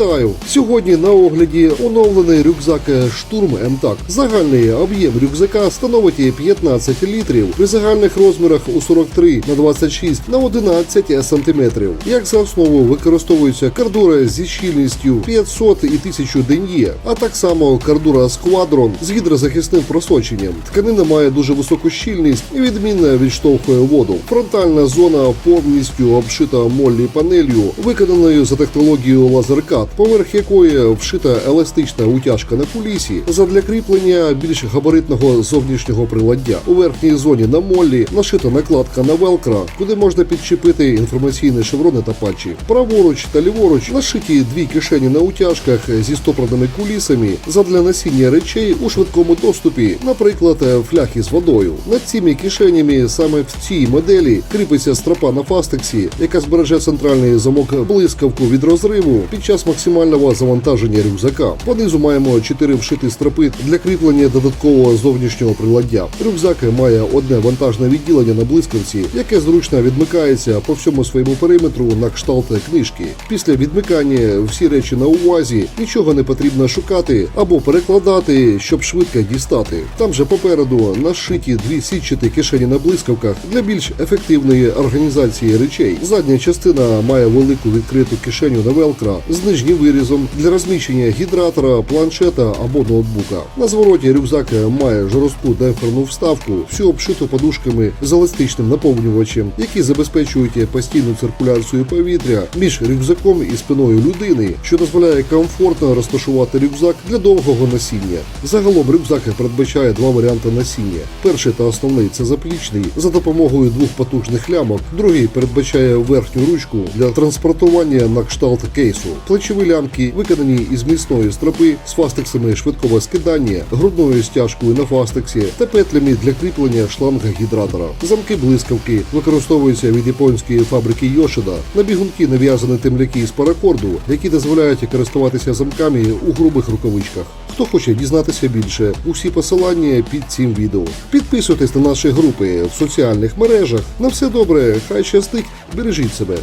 Вітаю! Сьогодні на огляді оновлений рюкзак Штурм МТАК. Загальний об'єм рюкзака становить 15 літрів при загальних розмірах у 43 на 26 на 11 сантиметрів. Як за основу використовується кардура зі щільністю 500 і 1000 ден'є, а так само кардура Сквадрон з гідрозахисним просоченням. Тканина має дуже високу щільність і відмінно відштовхує воду. Фронтальна зона повністю обшита моллі панелью, виконаною за технологією поверх якої вшита еластична утяжка на кулісі задля кріплення більш габаритного зовнішнього приладдя. У верхній зоні на моллі нашита накладка на велкра, куди можна підчепити інформаційні шеврони та патчі. Праворуч та ліворуч нашиті дві кишені на утяжках зі стопраними кулісами задля носіння речей у швидкому доступі, наприклад, фляхи з водою. Над цими кишенями саме в цій моделі кріпиться стропа на фастексі, яка збереже центральний замок блискавку від розриву під час максимального завантаження рюкзака. Понизу маємо чотири вшиті стропи для кріплення додаткового зовнішнього приладдя. Рюкзак має одне вантажне відділення на блискавці, яке зручно відмикається по всьому своєму периметру на кшталт книжки. Після відмикання всі речі на увазі, нічого не потрібно шукати або перекладати, щоб швидко дістати. Там же попереду нашиті дві сітчаті кишені на блискавках для більш ефективної організації речей. Задня частина має велику відкриту кишеню на велкра з нижнім вирізом для розміщення гідратора, планшета або ноутбука. На звороті рюкзак має жорстку демпферну вставку, всю обшиту подушками з еластичним наповнювачем, які забезпечують постійну циркуляцію повітря між рюкзаком і спиною людини, що дозволяє комфортно розташувати рюкзак для довгого носіння. Загалом рюкзак передбачає два варіанти носіння. Перший та основний це заплічний за допомогою двох потужних лямок. Другий передбачає верхню ручку для транспортування на кшталт кейсу. Плечові лямки виконані із міцної стропи з фастексами швидкого скидання, грудною стяжкою на фастексі та петлями для кріплення шланга гідратора. Замки блискавки використовуються від японської фабрики Йошида. На бігунки нав'язані темляки з паракорду, які дозволяють користуватися замками у грубих рукавичках. Хто хоче дізнатися більше, усі посилання під цим відео. Підписуйтесь на наші групи в соціальних мережах. На все добре, хай щастить, бережіть себе.